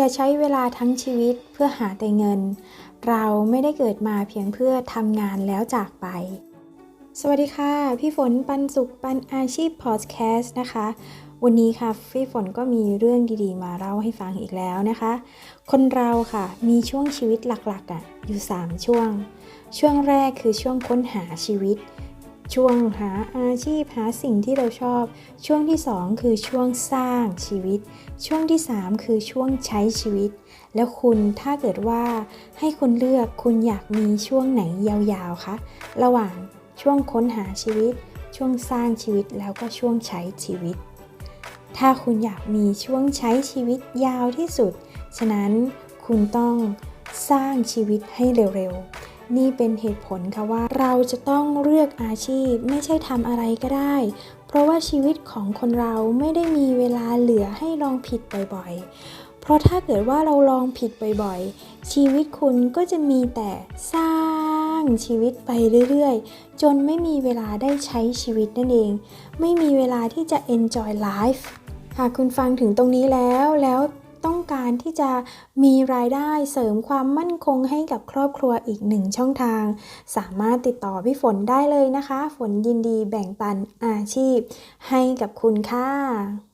อย่าใช้เวลาทั้งชีวิตเพื่อหาแต่เงิน เราไม่ได้เกิดมาเพียงเพื่อทำงานแล้วจากไป สวัสดีค่ะ พี่ฝนปันสุขปันอาชีพพอดแคสต์นะคะ วันนี้ค่ะพี่ฝนก็มีเรื่องดีๆ มาเล่าให้ฟังอีกแล้วนะคะ คนเราค่ะมีช่วงชีวิตหลักๆอะอยู่ 3 ช่วง ช่วงแรกคือช่วงค้นหาชีวิต ช่วงหาอาชีพหาสิ่งที่เราชอบ ช่วงที่ 2 คือช่วงสร้างชีวิต ช่วงที่ 3 คือช่วงใช้ชีวิต แล้วคุณถ้าเกิดว่าให้คุณเลือกคุณอยากมีช่วงไหนยาวๆคะระหว่างช่วงค้นหาชีวิต ช่วงสร้างชีวิตแล้วก็ช่วงใช้ชีวิต ถ้าคุณอยากมีช่วงใช้ชีวิตยาวที่สุด ฉะนั้นคุณต้องสร้างชีวิตให้เร็วๆ นี่เป็นเหตุผลค่ะว่า เราจะต้องเลือกอาชีพไม่ใช่ทำอะไรก็ได้ เพราะว่าชีวิตของคนเราไม่ได้มีเวลาเหลือให้ลองผิดบ่อยๆ เพราะถ้าเกิดว่าเราลองผิดบ่อยๆ ชีวิตคุณก็จะมีแต่สร้างชีวิตไปเรื่อยๆ จนไม่มีเวลาได้ใช้ชีวิตนั่นเอง ไม่มีเวลาที่จะ enjoy life หากคุณฟังถึงตรงนี้แล้วแล้ว ต้องการที่จะมีรายได้เสริมความมั่นคงให้กับครอบครัวอีกหนึ่งช่องทาง สามารถติดต่อพี่ฝนได้เลยนะคะ ฝนยินดีแบ่งปันอาชีพให้กับคุณค่ะ